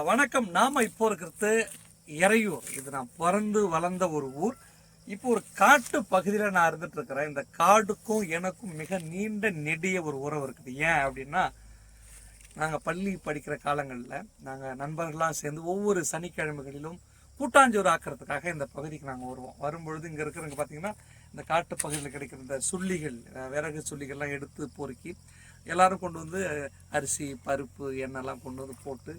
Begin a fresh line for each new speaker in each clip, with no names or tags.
வணக்கம். நாம் இப்போ இருக்கிறது இறையூர். இது நான் பிறந்து வளர்ந்த ஒரு ஊர். இப்போ ஒரு காட்டு பகுதியில் நான் இருந்துட்டு இருக்கிறேன். இந்த காடுக்கும் எனக்கும் மிக நீண்ட நெடிய ஒரு உறவு இருக்குது. ஏன் அப்படின்னா நாங்கள் பள்ளி படிக்கிற காலங்களில் நாங்கள் நண்பர்கள்லாம் சேர்ந்து ஒவ்வொரு சனிக்கிழமைகளிலும் கூட்டாஞ்சோறு ஆக்கிறதுக்காக இந்த பகுதிக்கு நாங்கள் வருவோம். வரும்பொழுது இங்கே இருக்கிறவங்க பார்த்தீங்கன்னா இந்த காட்டு பகுதியில் கிடைக்கிற இந்த சுள்ளிகள் விறகு சுள்ளிகள்லாம் எடுத்து பொறுக்கி எல்லாரும் கொண்டு வந்து அரிசி பருப்பு எண்ணெய்லாம் கொண்டு வந்து போட்டு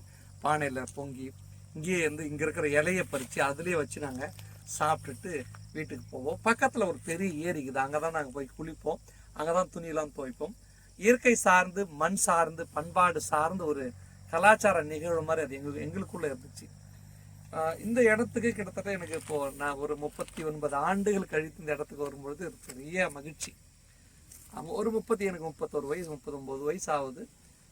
பானையில் பொங்கி இங்கேயே வந்து இங்கே இருக்கிற இலையை பறித்து அதுலேயே வச்சு நாங்கள் சாப்பிட்டுட்டு வீட்டுக்கு போவோம். பக்கத்தில் ஒரு பெரிய ஏரி இருக்குது. அங்கே தான் நாங்கள் போய் குளிப்போம். அங்கே தான் துணியெல்லாம் துவைப்போம். இயற்கை சார்ந்து மண் சார்ந்து பண்பாடு சார்ந்து ஒரு கலாச்சார நிகழ்வு மாதிரி அது எங்களுக்கு எங்களுக்குள்ளே இருந்துச்சு. இந்த இடத்துக்கு கிட்டத்தட்ட எனக்கு இப்போது நான் ஒரு முப்பத்தி ஒன்பது ஆண்டுகள் கழித்து இந்த இடத்துக்கு வரும்பொழுது பெரிய மகிழ்ச்சி. ஒரு முப்பத்தி எனக்கு முப்பத்தொரு வயசு முப்பத்தொம்போது வயசு ஆகுது.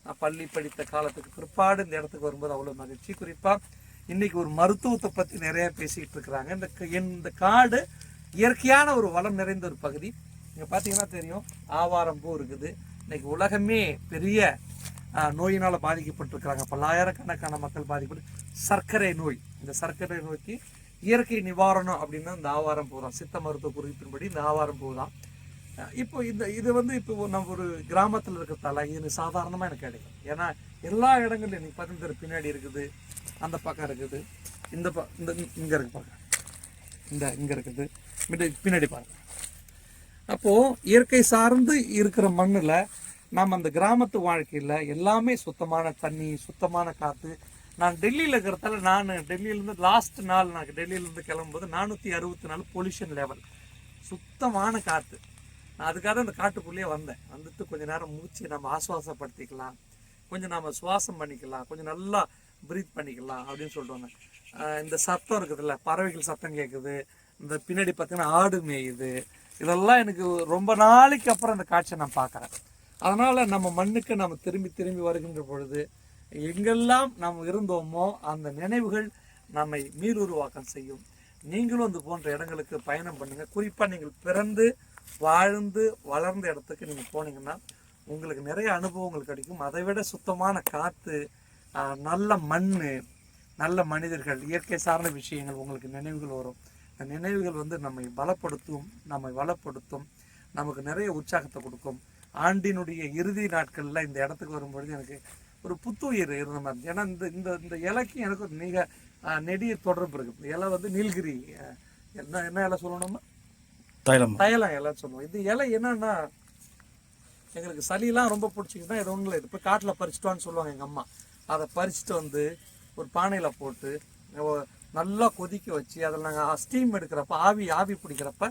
நான் பள்ளி படித்த காலத்துக்கு பிற்பாடு இந்த இடத்துக்கு வரும்போது அவ்வளோ மகிழ்ச்சி. குறிப்பாக இன்றைக்கி ஒரு மருத்துவத்தை பற்றி நிறைய பேசிக்கிட்டு இருக்கிறாங்க. இந்த க- இந்த காடு இயற்கையான ஒரு வளம் நிறைந்த ஒரு பகுதி. இங்கே பார்த்தீங்கன்னா தெரியும் ஆவாரம் பூ இருக்குது. இன்றைக்கி உலகமே பெரிய நோயினால் பாதிக்கப்பட்டிருக்கிறாங்க. பல்லாயிரக்கணக்கான மக்கள் பாதிக்கப்பட்டு சர்க்கரை நோய். இந்த சர்க்கரை நோய்க்கு இயற்கை நிவாரணம் அப்படின்னா இந்த ஆவாரம் பூ தான். சித்த மருத்துவ குறிப்பின்படி இந்த ஆவாரம் பூ தான். இப்போ இந்த இது வந்து இப்போ நம்ம ஒரு கிராமத்தில் இருக்கிறதால இது சாதாரணமாக எனக்கு கிடைக்கும். ஏன்னா எல்லா இடங்கள்லையும் எனக்கு பார்த்தீங்கன்னா பின்னாடி இருக்குது அந்த பக்கம் இருக்குது இந்த ப இந்த இங்கே இருக்கு பாருங்க. இந்த இங்கே இருக்குது பின்னாடி பாருங்க. அப்போது இயற்கை சார்ந்து இருக்கிற மண்ணில் நம்ம அந்த கிராமத்து வாழ்க்கையில் எல்லாமே சுத்தமான தண்ணி சுத்தமான காற்று நான் டெல்லியில் இருக்கிறதால நான் டெல்லியிலேருந்து லாஸ்ட் நாள் நான் டெல்லியிலேருந்து கிளம்பும்போது நானூற்றி அறுபத்தி நாலு பொல்யூஷன் லெவல் சுத்தமான காற்று அதுக்காக தான் இந்த காட்டுக்குள்ளேயே வந்தேன். வந்துட்டு கொஞ்சம் நேரம் மூச்சு நம்ம ஆசுவாசப்படுத்திக்கலாம் கொஞ்சம் நம்ம சுவாசம் பண்ணிக்கலாம். கொஞ்சம் நல்லா ப்ரீத் பண்ணிக்கலாம் அப்படின்னு சொல்லிட்டு வந்தேன். இந்த சத்தம் இருக்குதுல்ல பறவைகள் சத்தம் கேட்குது இந்த பின்னாடி பார்த்தீங்கன்னா ஆடு மேயுது. இதெல்லாம் எனக்கு ரொம்ப நாளைக்கு அப்புறம் அந்த காட்சியை நான் பார்க்குறேன். அதனால் நம்ம மண்ணுக்கு நம்ம திரும்பி திரும்பி வருகின்ற பொழுது எங்கெல்லாம் நாம் இருந்தோமோ அந்த நினைவுகள் நம்மை மீளுருவாக்கம் செய்யும். நீங்களும் இது போன்ற இடங்களுக்கு பயணம் பண்ணுங்கள் குறிப்பாக நீங்கள் பிறந்து வாழ்ந்து வளர்ந்த இடத்துக்கு நீங்கள் போனீங்கன்னா உங்களுக்கு நிறைய அனுபவங்கள் கிடைக்கும். அதை விட சுத்தமான காற்று நல்ல மண் நல்ல மனிதர்கள் இயற்கை சார்ந்த விஷயங்கள் உங்களுக்கு நினைவுகள் வரும். அந்த நினைவுகள் வந்து நம்மை பலப்படுத்தும் நம்மை வளப்படுத்தும் நமக்கு நிறைய உற்சாகத்தை கொடுக்கும். ஆண்டினுடைய இறுதி நாட்களில் இந்த இடத்துக்கு வரும்பொழுது எனக்கு ஒரு புத்துயிர் இருந்த மாதிரி. ஏன்னா இந்த இந்த இந்த இலைக்கும் எனக்கு ஒரு மிக நெடிய தொடர்பு இருக்குது இந்த இலை வந்து நீலகிரி என்ன என்ன இலை சொல்லணுமா
தைலம்.
தைலம் இலைன்னு சொல்லுவோம். இது இலை என்னன்னா எங்களுக்கு சளியெல்லாம் ரொம்ப பிடிச்சிங்கன்னா இது ஒன்றும் இல்லை இது போய் காட்டில் பறிச்சுட்டோன்னு சொல்லுவாங்க எங்கள் அம்மா. அதை பறிச்சுட்டு வந்து ஒரு பானையில் போட்டு நல்லா கொதிக்க வச்சு அதில் நாங்கள் ஸ்டீம் எடுக்கிறப்ப ஆவி ஆவி பிடிக்கிறப்ப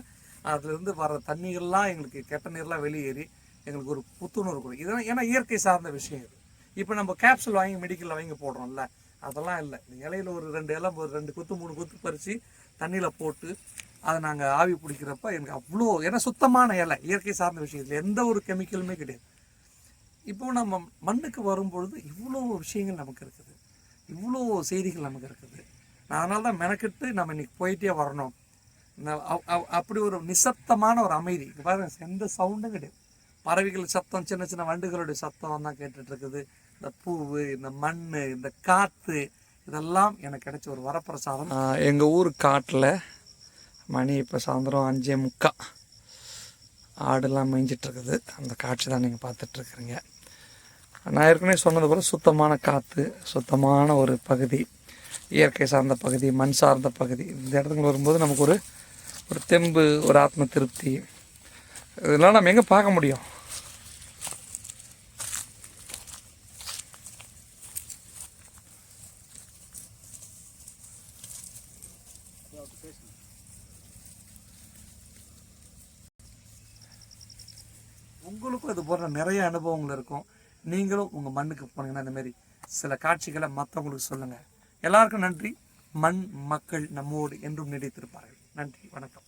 அதுலேருந்து வர தண்ணிகள்லாம் எங்களுக்கு கெட்ட நீர்லாம் வெளியேறி எங்களுக்கு ஒரு புத்துணர்வு கொடுக்கும். இதெல்லாம் ஏன்னா இயற்கை சார்ந்த விஷயம் இது. இப்போ நம்ம கேப்சூல் வாங்கி மெடிக்கலில் வாங்கி போடுறோம்ல அதெல்லாம் இல்லை. இந்த இலையில ஒரு ரெண்டு இலை ஒரு ரெண்டு குத்து மூணு குத்து பறித்து தண்ணியில் போட்டு அதை நாங்கள் ஆவி பிடிக்கிறப்ப எனக்கு அவ்வளோ ஏன்னா சுத்தமான இலை இயற்கை சார்ந்த விஷயத்தில் எந்த ஒரு கெமிக்கலுமே கிடையாது. இப்போ நம்ம மண்ணுக்கு வரும்பொழுது இவ்வளோ விஷயங்கள் நமக்கு இருக்குது. இவ்வளோ செய்திகள் நமக்கு இருக்குது. நான் அதனால தான் மெனக்கிட்டு நம்ம இன்னைக்கு போயிட்டே வரணும். இந்த- அவ்- அவ்- அப்படி ஒரு நிசப்தமான ஒரு அமைதி. இங்க பாருங்க எந்த சவுண்டும் கிடையாது. பறவைகள் சத்தம் சின்ன சின்ன வண்டுகளுடைய சத்தம் தான் கேட்டுட்டு இருக்குது இந்த பூவு இந்த மண் இந்த காற்று இதெல்லாம் எனக்கு கிடைச்ச ஒரு வரப்பிரசாதம். எங்கள் ஊர் காட்டில் மணி இப்போ சாயந்தரம் அஞ்சே முக்கா. ஆடுலாம் மேய்ஞ்சிட்ருக்குது. அந்த காட்சி தான் நீங்கள் பார்த்துட்ருக்குறீங்க. நான் ஏற்கனவே சொன்னது போல் சுத்தமான காற்று சுத்தமான ஒரு பகுதி இயற்கை சார்ந்த பகுதி மண் சார்ந்த பகுதி. இந்த இடத்துக்கு வரும்போது நமக்கு ஒரு ஒரு தெம்பு ஒரு ஆத்ம திருப்தி. இதெல்லாம் நம்ம எங்கே பார்க்க முடியும்? உங்களுக்கும் இது போன்ற நிறைய அனுபவங்கள் இருக்கும். நீங்களும் உங்கள் மண்ணுக்கு போனீங்கன்னா இந்தமாரி சில காட்சிகளை மற்றவங்களுக்கு சொல்லுங்கள் எல்லாருக்கும் நன்றி. மண் மக்கள் நம்மோடு என்றும் நீடித்திருப்பார்கள். நன்றி. வணக்கம்.